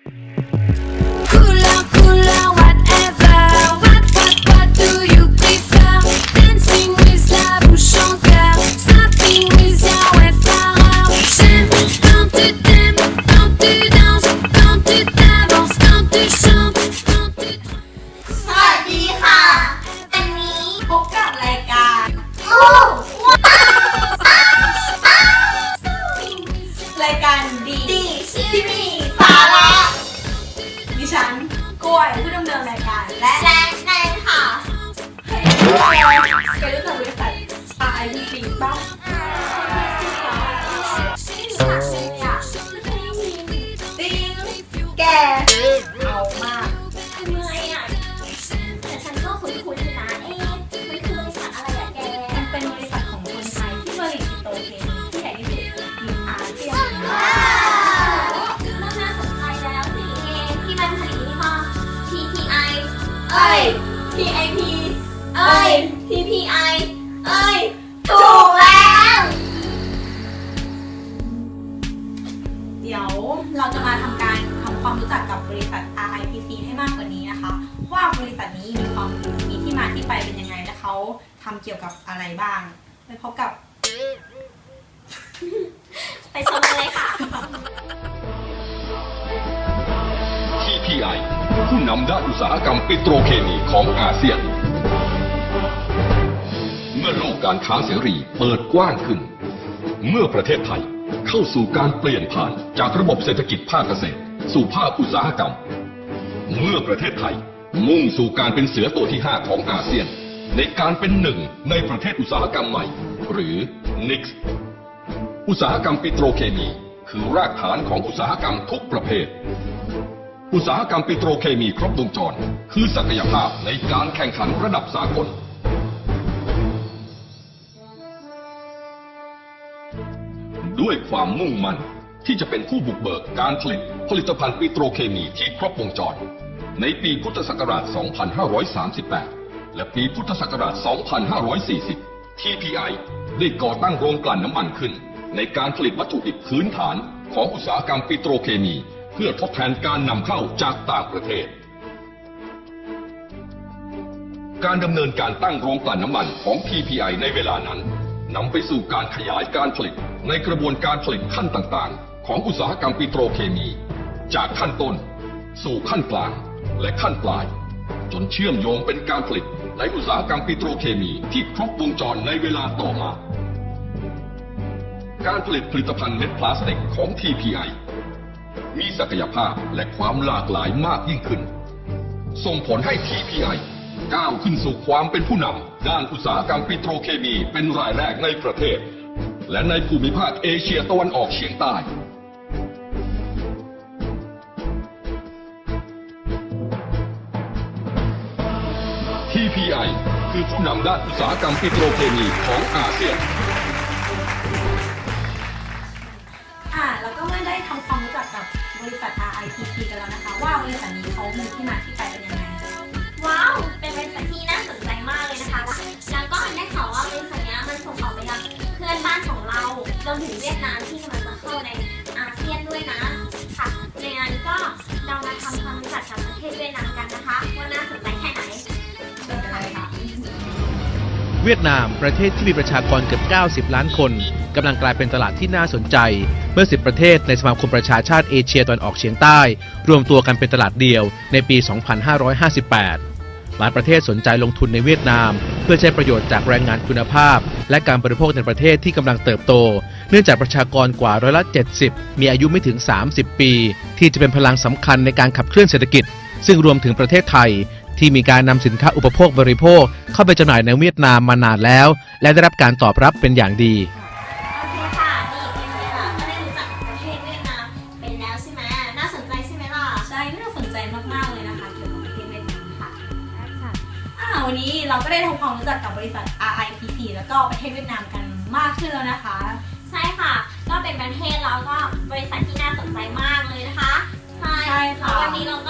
สวัสดีค่ะอันนี้พบกับรายการโอ้รายการดีดีที่มีสาระดิฉั นกล้วยผู้ดำเนินรายการและและแนนค่ะเคยรู้จักบริษัท RIPC บ้าง เป็นยังไงและเขาทำเกี่ยวกับอะไรบ้าง ไปพบกับ ไปชมกันเลยค่ะ TPI ผู้นำด้านอุตสาหกรรมปิโตรเคมีของอาเซียน เมื่อโลกการค้าเสรีเปิดกว้างขึ้น เมื่อประเทศไทยเข้าสู่การเปลี่ยนผ่านจากระบบเศรษฐกิจภาคเกษตร สู่ภาคอุตสาหกรรม เมื่อประเทศไทย มุ่งสู่การเป็นเสือตัวที่ 5 ของอาเซียน ในการเป็นหนึ่งในประเทศอุตสาหกรรมใหม่ หรือ NIX อุตสาหกรรมปิโตรเคมี คือรากฐานของอุตสาหกรรมทุกประเภท อุตสาหกรรมปิโตรเคมีครบวงจร คือศักยภาพในการแข่งขันระดับสากลด้วยความมุ่งมั่นที่จะเป็นผู้บุกเบิกการผลิตผลิตภัณฑ์ปิโตรเคมีที่ครบวงจร ในปีพุทธศักราช 2538 และปีพุทธศักราช 2540 TPI ได้ก่อตั้งโรงกลั่นน้ำมันขึ้น ในการผลิตวัตถุดิบพื้นฐานของอุตสาหกรรมปิโตรเคมี เพื่อทดแทนการนำเข้าจากต่างประเทศ การดำเนินการตั้งโรงกลั่นน้ำมันของ TPI ในเวลานั้นนำไปสู่การขยายการผลิตในกระบวนการผลิตขั้นต่างๆ ของอุตสาหกรรมปิโตรเคมี จากขั้นต้น สู่ขั้นกลาง และขั้นปลาย จนเชื่อมโยงเป็นการผลิตในอุตสาหกรรมปิโตรเคมีที่ครบวงจรในเวลาต่อมา การผลิตผลิตภัณฑ์เม็ดพลาสติกของ TPI มีศักยภาพและความหลากหลายมากยิ่งขึ้น ส่งผลให้ TPI ก้าวขึ้นสู่ความเป็นผู้นำด้านอุตสาหกรรมปิโตรเคมีเป็นรายแรกในประเทศ และในภูมิภาคเอเชียตะวันออกเฉียงใต้ TPI คือผู้นำด้านอุตสาหกรรมปิโตรเคมีของอาเซียน อ่าแล้วก็เมื่อได้ทำความรู้จักกับบริษัท RIPC กันแล้วนะคะ ว่าบริษัทนี้เขามีที่มาที่ไปเป็นยังไง ว้าว เป็นบริษัทที่น่าสนใจมากเลยนะคะ แล้วก็ได้ข่าวว่าบริษัทเนี้ยมันส่งออกไปยังเพื่อนบ้านของเรารวมถึงเวียดนามที่กำลัง เวียดนามประเทศที่มีประชากรเกือบ 90 ล้านคนกำลังกลายเป็นตลาดที่น่าสนใจ เมื่อ 10 ประเทศในสมาคมประชาชาติเอเชียตะวันออกเฉียงใต้ รวมตัวกันเป็นตลาดเดียวในปี 2558 หลายประเทศสนใจลงทุนในเวียดนาม เพื่อใช้ประโยชน์จากแรงงานคุณภาพ และการบริโภคในประเทศที่กำลังเติบโต เนื่องจากประชากรกว่าร้อยละ 70 มีอายุไม่ถึง 30 ปี ที่จะเป็นพลังสำคัญในการขับเคลื่อนเศรษฐกิจ ซึ่งรวมถึงประเทศไทย ที่มีการนำสินค้าอุปโภคบริโภค เข้าไปจำหน่ายในเวียดนามมานานแล้ว และได้รับการตอบรับเป็นอย่างดี โอเคค่ะนี่เป็นไงล่ะก็ได้รู้จักประเทศเวียดนามเป็นแล้วใช่ไหมน่าสนใจใช่ไหมล่ะ ใช่น่าสนใจมากๆเลยนะคะ เกี่ยวกับประเทศเวียดนามค่ะอ่าวันนี้เราก็ได้ทำความรู้จักกับบริษัท RIPC แล้วก็ประเทศเวียดนามกันมากขึ้นแล้วนะคะ ใช่ค่ะ ก็เป็นประเทศแล้วก็บริษัทที่น่าสนใจมากเลยนะคะ ใช่ใช่ค่ะ แล้ววันนี้เราก็